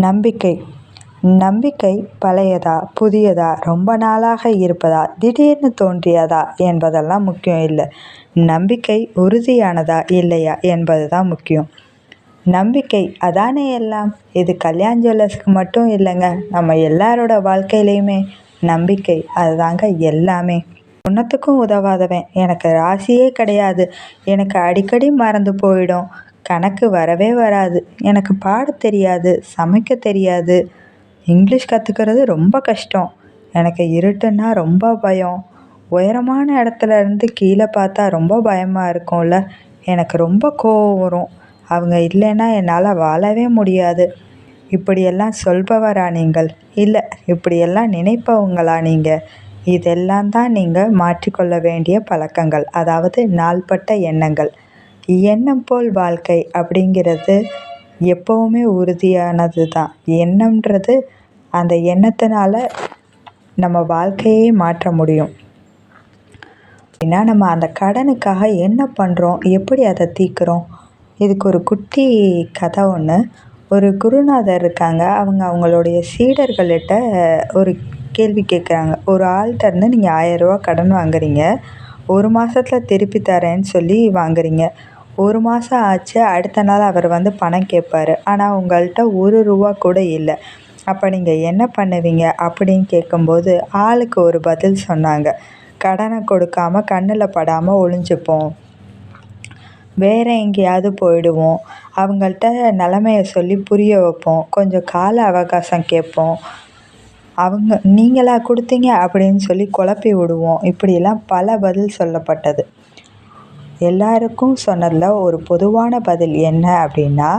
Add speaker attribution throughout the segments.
Speaker 1: நம்பிக்கை. நம்பிக்கை பழையதா புதியதா ரொம்ப நாளாக இருப்பதா திடீர்னு தோன்றியதா என்பதெல்லாம் முக்கியம் இல்லை. நம்பிக்கை உறுதியானதா இல்லையா என்பது தான் முக்கியம். நம்பிக்கை அதானே எல்லாம்? இது கல்யாண் ஜுவல்லர்ஸ்க்கு மட்டும் இல்லைங்க நம்ம எல்லாரோட வாழ்க்கையிலையுமே. நம்பிக்கை அதுதாங்க எல்லாமே. உன்னத்துக்கும் உதவாதவன். எனக்கு ராசியே கிடையாது. எனக்கு அடிக்கடி மறந்து போயிடும். கணக்கு வரவே வராது. எனக்கு பாட தெரியாது சமைக்க தெரியாது. இங்கிலீஷ் கற்றுக்கிறது ரொம்ப கஷ்டம். எனக்கு இருட்டுன்னா ரொம்ப பயம். உயரமான இடத்துல இருந்து கீழே பார்த்தா ரொம்ப பயமாக இருக்கும்ல. எனக்கு ரொம்ப கோவம் வரும். அவங்க இல்லைன்னா என்னால் வாழவே முடியாது. இப்படியெல்லாம் சொல்பவரா நீங்கள்? இல்லை இப்படியெல்லாம் நினைப்பவங்களா நீங்கள் இதெல்லாம் தான் நீங்கள் மாற்றிக்கொள்ள வேண்டிய பழக்கங்கள். அதாவது நாள்பட்ட எண்ணங்கள். எண்ணம் போல் வாழ்க்கை அப்படிங்கிறது எப்போவுமே உறுதியானது தான் எண்ணம்ன்றது அந்த எண்ணத்தினால நம்ம வாழ்க்கையே மாற்ற முடியும். அப்படின்னா நம்ம அந்த கடனுக்காக என்ன பண்ணுறோம் எப்படி அதை தீர்க்குறோம்? இதுக்கு ஒரு குட்டி கதை ஒன்று ஒரு குருநாதர் இருக்காங்க. அவங்க அவங்களுடைய சீடர்கள்கிட்ட ஒரு கேள்வி கேட்குறாங்க ஒரு ஆள்கிட்டருந்து நீங்கள் ஆயிரரூவா கடன் வாங்குறீங்க. ஒரு மாதத்துல திருப்பி தரேன்னு சொல்லி வாங்குறீங்க. ஒரு மாதம் ஆச்சு அடுத்த நாள் அவர் வந்து பணம் கேட்பாரு. ஆனால் உங்கள்கிட்ட ஒரு ரூபா கூட இல்லை. அப்போ நீங்கள் என்ன பண்ணுவீங்க? அப்படின்னு கேட்கும்போது ஆளுக்கு ஒரு பதில் சொன்னாங்க. கடனை கொடுக்காம கண்ணில் படாமல் ஒளிஞ்சுப்போம். வேறு எங்கேயாவது போயிடுவோம். அவங்கள்ட்ட நிலமைய சொல்லி புரிய வைப்போம். கொஞ்சம் கால அவகாசம் கேட்போம். அவங்க நீங்களா கொடுத்தீங்க? அப்படின்னு சொல்லி குழப்பி விடுவோம். இப்படியெல்லாம் பல பதில் சொல்லப்பட்டது. எல்லாருக்கும் சொன்னதில் ஒரு பொதுவான பதில் என்ன அப்படின்னா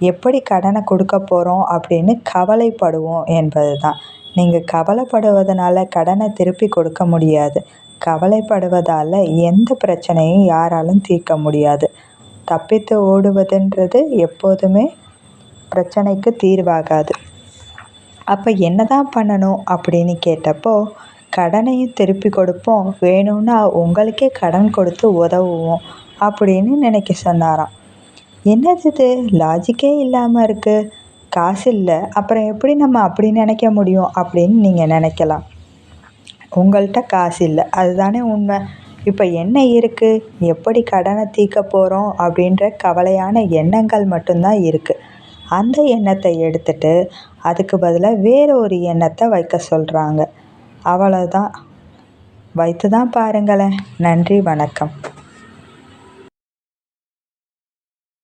Speaker 1: எப்படி கடனை கொடுக்க போகிறோம் அப்படின்னு கவலைப்படுவோம் என்பது தான் நீங்கள் கவலைப்படுவதனால கடனை திருப்பி கொடுக்க முடியாது. கவலைப்படுவதால் எந்த பிரச்சனையும் யாராலும் தீர்க்க முடியாது. தப்பித்து ஓடுவதுன்றது எப்போதுமே பிரச்சனைக்கு தீர்வாகாது. அப்போ என்ன தான் பண்ணணும் அப்படின்னு கேட்டப்போ கடனையும் திருப்பி கொடுப்போம். வேணும்னா உங்களுக்கே கடன் கொடுத்து உதவுவோம் அப்படின்னு நினைக்க சொன்னாராம். என்னது இது? லாஜிக்கே இல்லாமல் இருக்குது காசு இல்லை. அப்புறம் எப்படி நம்ம அப்படி நினைக்க முடியும்? அப்படின்னு நீங்கள் நினைக்கலாம். உங்கள்கிட்ட காசு இல்லை. அதுதானே உண்மை. இப்போ என்ன இருக்குது எப்படி கடனை தீர்க்க போகிறோம் அப்படின்ற கவலையான எண்ணங்கள் மட்டும்தான் இருக்குது அந்த எண்ணத்தை எடுத்துட்டு அதுக்கு பதிலாக வேறு ஒரு எண்ணத்தை வைக்க சொல்கிறாங்க அவ்வளோதான் வைத்து தான் பாருங்களேன். நன்றி வணக்கம்.